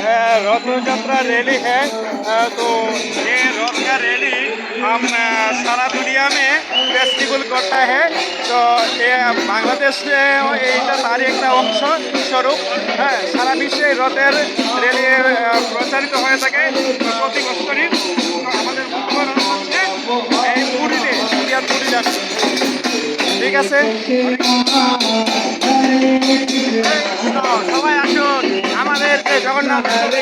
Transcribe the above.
अ, Rathyatra rally है अ, तो ये रथ का रैली हम अ, सारा दुनिया में फेस्टिवल करता है তো এ বাংলাদেশে এইটা তারই একটা অংশ স্বরূপ হ্যাঁ সারা বিশ্বে এই রথের রেলি আহ, প্রচারিত হয়ে থাকে প্রতি বছরই তো আমাদের বর্তমান হচ্ছে এই পুরীতে পুরিয়ার পুরী যাচ্ছে ঠিক আছে তো সবাই আসুন আমাদের যে